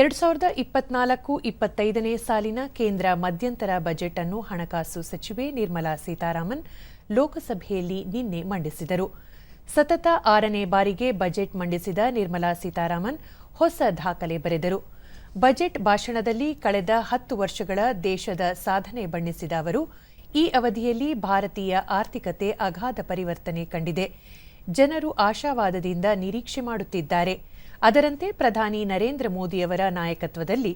ಎರಡ್ ಸಾವಿರದ ಇಪ್ಪತ್ನಾಲ್ಕು ಇಪ್ಪತ್ತೈದನೇ ಸಾಲಿನ ಕೇಂದ್ರ ಮಧ್ಯಂತರ ಬಜೆಟ್ ಅನ್ನು ಹಣಕಾಸು ಸಚಿವೆ ನಿರ್ಮಲಾ ಸೀತಾರಾಮನ್ ಲೋಕಸಭೆಯಲ್ಲಿ ನಿನ್ನೆ ಮಂಡಿಸಿದರು. ಸತತ ಆರನೇ ಬಾರಿಗೆ ಬಜೆಟ್ ಮಂಡಿಸಿದ ನಿರ್ಮಲಾ ಸೀತಾರಾಮನ್ ಹೊಸ ದಾಖಲೆ ಬರೆದರು. ಬಜೆಟ್ ಭಾಷಣದಲ್ಲಿ ಕಳೆದ ಹತ್ತು ವರ್ಷಗಳ ದೇಶದ ಸಾಧನೆ ಬಣ್ಣಿಸಿದ ಅವರು, ಈ ಅವಧಿಯಲ್ಲಿ ಭಾರತೀಯ ಆರ್ಥಿಕತೆ ಅಗಾಧ ಪರಿವರ್ತನೆ ಕಂಡಿದೆ. ಜನರು ಆಶಾವಾದದಿಂದ ನಿರೀಕ್ಷೆ ಮಾಡುತ್ತಿದ್ದಾರೆ. ಅದರಂತೆ ಪ್ರಧಾನಿ ನರೇಂದ್ರ ಮೋದಿಯವರ ನಾಯಕತ್ವದಲ್ಲಿ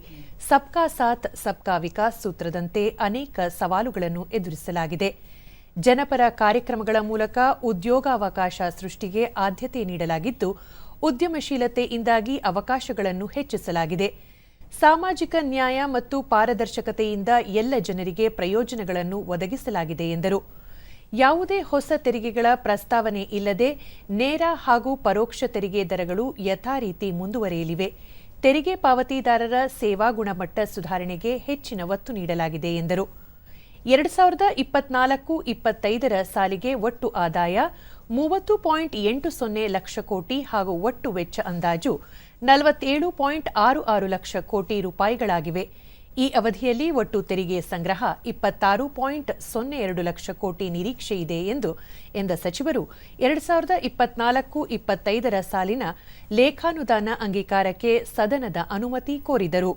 ಸಬ್ಕಾ ಸಾಥ್, ಸಬ್ಕಾ ವಿಕಾಸ್ ಸೂತ್ರದಂತೆ ಅನೇಕ ಸವಾಲುಗಳನ್ನು ಎದುರಿಸಲಾಗಿದೆ. ಜನಪರ ಕಾರ್ಯಕ್ರಮಗಳ ಮೂಲಕ ಉದ್ಯೋಗಾವಕಾಶ ಸೃಷ್ಟಿಗೆ ಆದ್ಯತೆ ನೀಡಲಾಗಿದ್ದು, ಉದ್ಯಮಶೀಲತೆಯಿಂದಾಗಿ ಅವಕಾಶಗಳನ್ನು ಹೆಚ್ಚಿಸಲಾಗಿದೆ. ಸಾಮಾಜಿಕ ನ್ಯಾಯ ಮತ್ತು ಪಾರದರ್ಶಕತೆಯಿಂದ ಎಲ್ಲ ಜನರಿಗೆ ಪ್ರಯೋಜನಗಳನ್ನು ಒದಗಿಸಲಾಗಿದೆ ಎಂದರು. ಯಾವುದೇ ಹೊಸ ತೆರಿಗೆಗಳ ಪ್ರಸ್ತಾವನೆ ಇಲ್ಲದೆ ನೇರ ಹಾಗೂ ಪರೋಕ್ಷ ತೆರಿಗೆ ದರಗಳು ಯಥಾರೀತಿ ಮುಂದುವರೆಯಲಿವೆ. ತೆರಿಗೆ ಪಾವತಿದಾರರ ಸೇವಾ ಗುಣಮಟ್ಟ ಸುಧಾರಣೆಗೆ ಹೆಚ್ಚಿನ ಒತ್ತು ನೀಡಲಾಗಿದೆ ಎಂದರು. ಎರಡು ಸಾವಿರದ ಇಪ್ಪತ್ನಾಲ್ಕು ಇಪ್ಪತ್ತೈದರ ಸಾಲಿಗೆ ಒಟ್ಟು ಆದಾಯ ಮೂವತ್ತು ಪಾಯಿಂಟ್ ಎಂಟು ಸೊನ್ನೆ ಲಕ್ಷ ಕೋಟಿ ಹಾಗೂ ಒಟ್ಟು ವೆಚ್ಚ ಅಂದಾಜು ನಲವತ್ತೇಳು ಪಾಯಿಂಟ್ ಆರು ಆರು ಲಕ್ಷ ಕೋಟಿ ರೂಪಾಯಿಗಳಾಗಿವೆ. ಈ ಅವಧಿಯಲ್ಲಿ ಒಟ್ಟು ತೆರಿಗೆ ಸಂಗ್ರಹ ಇಪ್ಪತ್ತಾರು ಪಾಯಿಂಟ್ ಸೊನ್ನೆ ಎರಡು ಲಕ್ಷ ಕೋಟಿ ನಿರೀಕ್ಷೆ ಇದೆ ಎಂದು ಎಂದ ಸಚಿವರು ಎರಡು ಸಾವಿರದ ಇಪ್ಪತ್ನಾಲ್ಕು ಇಪ್ಪತ್ತೈದರ ಸಾಲಿನ ಲೇಖಾನುದಾನ ಅಂಗೀಕಾರಕ್ಕೆ ಸದನದ ಅನುಮತಿ ಕೋರಿದರು.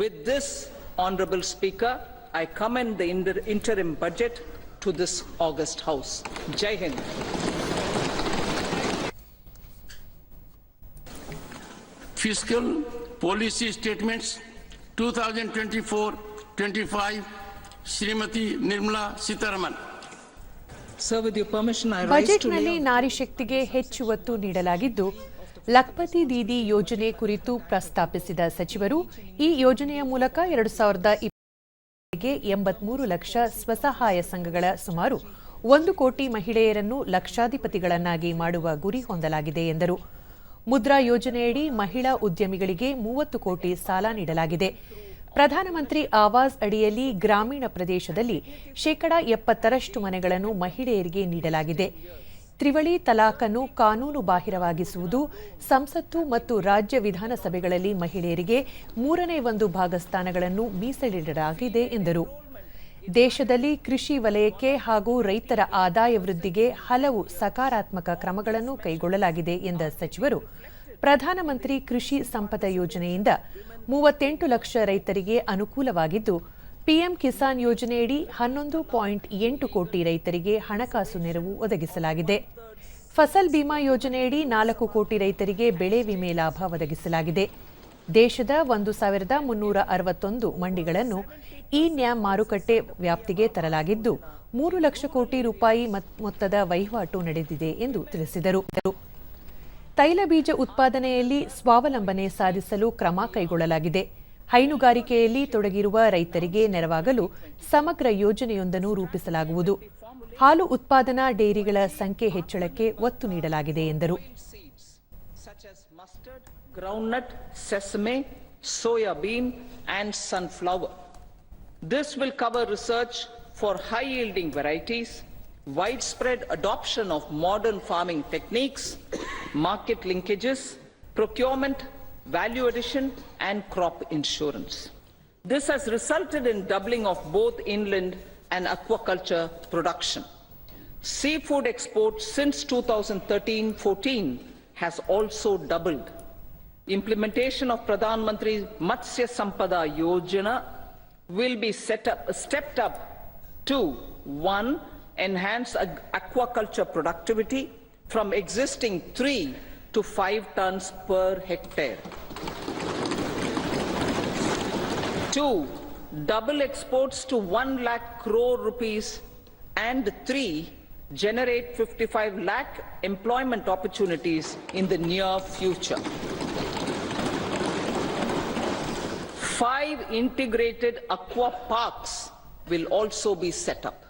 With this, Honorable Speaker, I commend the inter- interim budget to this August House. Jai Hind. Fiscal Policy Statements 2024-25, Srimati Nirmala Sitaraman. Sir, with your permission, I rise to ಬಜೆಟ್ನಲ್ಲಿ ನಾರಿ ಶಕ್ತಿಗೆ ಹೆಚ್ಚು ಒತ್ತು ನೀಡಲಾಗಿದ್ದು ಲಖ್ಪತಿ ದೀದಿ ಯೋಜನೆ ಕುರಿತು ಪ್ರಸ್ತಾಪಿಸಿದ ಸಚಿವರು ಈ ಯೋಜನೆಯ ಮೂಲಕ ಎರಡು ಸಾವಿರದ ಗೆ ಎಂಬತ್ಮೂರು ಲಕ್ಷ ಸ್ವಸಹಾಯ ಸಂಘಗಳ ಸುಮಾರು ಒಂದು ಕೋಟಿ ಮಹಿಳೆಯರನ್ನು ಲಕ್ಷಾಧಿಪತಿಗಳನ್ನಾಗಿ ಮಾಡುವ ಗುರಿ ಹೊಂದಲಾಗಿದೆ ಎಂದರು ಮುದ್ರಾ ಯೋಜನೆಯಡಿ ಮಹಿಳಾ ಉದ್ಯಮಿಗಳಿಗೆ ಮೂವತ್ತು ಕೋಟಿ ಸಾಲ ನೀಡಲಾಗಿದೆ. ಪ್ರಧಾನಮಂತ್ರಿ ಆವಾಸ್ ಅಡಿಯಲ್ಲಿ ಗ್ರಾಮೀಣ ಪ್ರದೇಶದಲ್ಲಿ ಶೇಕಡಾ ಎಪ್ಪತ್ತರಷ್ಟು ಮನೆಗಳನ್ನು ಮಹಿಳೆಯರಿಗೆ ನೀಡಲಾಗಿದೆ. ತ್ರಿವಳಿ ತಲಾಖನ್ನು ಕಾನೂನು ಬಾಹಿರವಾಗಿಸುವುದು, ಸಂಸತ್ತು ಮತ್ತು ರಾಜ್ಯ ವಿಧಾನಸಭೆಗಳಲ್ಲಿ ಮಹಿಳೆಯರಿಗೆ ಮೂರನೇ ಒಂದು ಭಾಗ ಸ್ಥಾನಗಳನ್ನು ಮೀಸಲಿಡಲಾಗಿದೆ ಎಂದರು. ದೇಶದಲ್ಲಿ ಕೃಷಿ ವಲಯಕ್ಕೆ ಹಾಗೂ ರೈತರ ಆದಾಯ ವೃದ್ಧಿಗೆ ಹಲವು ಸಕಾರಾತ್ಮಕ ಕ್ರಮಗಳನ್ನು ಕೈಗೊಳ್ಳಲಾಗಿದೆ ಎಂದ ಸಚಿವರು, ಪ್ರಧಾನಮಂತ್ರಿ ಕೃಷಿ ಸಂಪದ ಯೋಜನೆಯಿಂದ ಮೂವತ್ತೆಂಟು ಲಕ್ಷ ರೈತರಿಗೆ ಅನುಕೂಲವಾಗಿದ್ದು, ಪಿಎಂ ಕಿಸಾನ್ ಯೋಜನೆಯಡಿ ಹನ್ನೊಂದು ಪಾಯಿಂಟ್ ಎಂಟು ಕೋಟಿ ರೈತರಿಗೆ ಹಣಕಾಸು ನೆರವು ಒದಗಿಸಲಾಗಿದೆ. ಫಸಲ್ ಬಿಮಾ ಯೋಜನೆಯಡಿ ನಾಲ್ಕು ಕೋಟಿ ರೈತರಿಗೆ ಬೆಳೆ ವಿಮೆ ಲಾಭ ಒದಗಿಸಲಾಗಿದೆ. ದೇಶದ ಒಂದು ಸಾವಿರದ ಮುನ್ನೂರ ಅರವತ್ತೊಂದು ಮಂಡಿಗಳನ್ನು ಇ ನ್ಯಾಮ್ ಮಾರುಕಟ್ಟೆ ವ್ಯಾಪ್ತಿಗೆ ತರಲಾಗಿದ್ದು, ಮೂರು ಲಕ್ಷ ಕೋಟಿ ರೂಪಾಯಿ ಮತ್- ಮೊತ್ತದ ವಹಿವಾಟು ನಡೆದಿದೆ ಎಂದು ತಿಳಿಸಿದರು. ತೈಲ ಬೀಜ ಉತ್ಪಾದನೆಯಲ್ಲಿ ಸ್ವಾವಲಂಬನೆ ಸಾಧಿಸಲು ಕ್ರಮ ಕೈಗೊಳ್ಳಲಾಗಿದೆ. ಹೈನುಗಾರಿಕೆಯಲ್ಲಿ ತೊಡಗಿರುವ ರೈತರಿಗೆ ನೆರವಾಗಲು ಸಮಗ್ರ ಯೋಜನೆಯೊಂದನ್ನು ರೂಪಿಸಲಾಗುವುದು. ಹಾಲು ಉತ್ಪಾದನಾ ಡೇರಿಗಳ ಸಂಖ್ಯೆ ಹೆಚ್ಚಳಕ್ಕೆ ಒತ್ತು ನೀಡಲಾಗಿದೆ ಎಂದರು. Such as mustard, groundnut, sesame, soya bean, and sunflower. This will cover research for high yielding varieties, widespread adoption of modern farming techniques, market linkages, procurement, value addition, and crop insurance. This has resulted in doubling of both inland and aquaculture production. Seafood exports since 2013-14 has also doubled. Implementation of Pradhan Mantri Matsya Sampada Yojana will be set up, stepped up to one, enhance aquaculture productivity from existing three to five tons per hectare. Two, double exports to 1 lakh crore rupees. And three, generate 55 lakh employment opportunities in the near future. Five integrated aqua parks will also be set up.